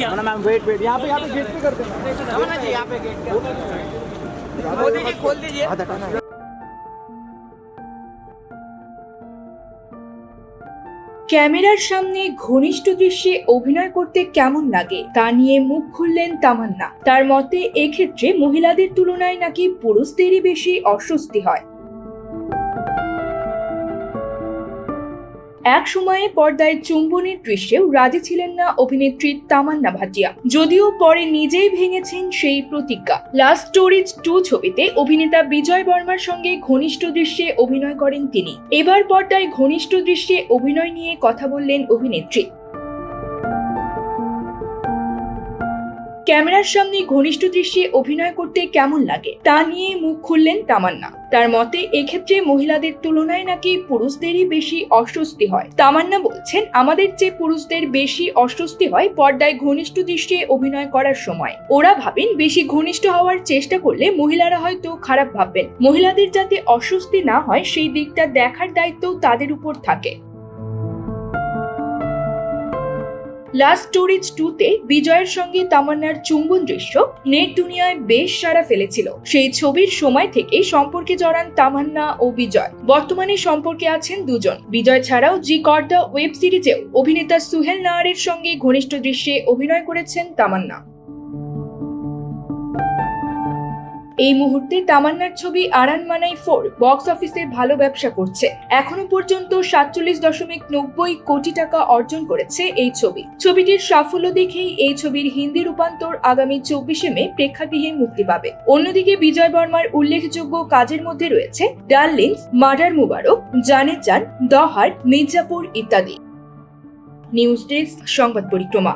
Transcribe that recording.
क्या ma'am ma'am wait wait यहाँ पे यहाँ पे गेट पे कर देना यहाँ पे गेट खोल दीजिए खोल दीजिए हाथ हटाना ক্যামেরার সামনে ঘনিষ্ঠ দৃশ্যে অভিনয় করতে কেমন লাগে তা নিয়ে মুখ খুললেন তামান্না তার মতে এক্ষেত্রে মহিলাদের তুলনায় নাকি পুরুষদেরই বেশি অস্বস্তি হয় এক সময়ে পর্দায় চুম্বনের দৃশ্যেও রাজি ছিলেন না অভিনেত্রী তামান্না ভাটিয়া। যদিও পরে নিজেই ভেঙেছেন সেই প্রতিজ্ঞা। লাস্ট স্টোরিজ টু ছবিতে অভিনেতা বিজয় বর্মার সঙ্গে ঘনিষ্ঠ দৃশ্যে অভিনয় করেন তিনি। এবার পর্দায় ঘনিষ্ঠ দৃশ্যে অভিনয় নিয়ে কথা বললেন অভিনেত্রী। ক্যামেরার সামনে ঘনিষ্ঠ দৃশ্যে অভিনয় করতে কেমন লাগে তা নিয়ে মুখ খুললেন তামান্না। তার মতে, এক্ষেত্রে মহিলাদের তুলনায় নাকি পুরুষদেরই বেশি অস্বস্তি হয়। তামান্না বলছেন, আমাদের চেয়ে পুরুষদের বেশি অস্বস্তি হয় পর্দায় ঘনিষ্ঠ দৃশ্যে অভিনয় করার সময়। ওরা ভাবেন, বেশি ঘনিষ্ঠ হওয়ার চেষ্টা করলে মহিলারা হয়তো খারাপ ভাববেন। মহিলাদের যাতে অস্বস্তি না হয়, সেই দিকটা দেখার দায়িত্ব তাদের উপর থাকে। লাস্ট স্টোরিজ টুতে বিজয়ের সঙ্গে তামান্নার চুম্বন দৃশ্য নেট দুনিয়ায় বেশ সাড়া ফেলেছিল। সেই ছবির সময় থেকে সম্পর্কে জড়ান তামান্না ও বিজয়। বর্তমানে সম্পর্কে আছেন দুজন। বিজয় ছাড়াও জি কর্দা ওয়েব সিরিজেও অভিনেতা সুহেল নাহারের সঙ্গে ঘনিষ্ঠ দৃশ্যে অভিনয় করেছেন তামান্না। এই মুহূর্তে তামান্নার ছবি আরান মানাই ফোর বক্স অফিসে ভালো ব্যবসা করছে। এখনও পর্যন্ত সাতচল্লিশ দশমিক নব্বই কোটি টাকা অর্জন করেছে এই ছবি। ছবিটির সাফল্য দেখেই এই ছবির হিন্দি রূপান্তর আগামী চব্বিশে মে প্রেক্ষাগৃহে মুক্তি পাবে। অন্যদিকে বিজয় বর্মার উল্লেখযোগ্য কাজের মধ্যে রয়েছে ডার্লিংস, মার্ডার মুবারক জানে চান, দহার, মির্জাপুর ইত্যাদি। নিউজ ডেস্ক, সংবাদ পরিক্রমা।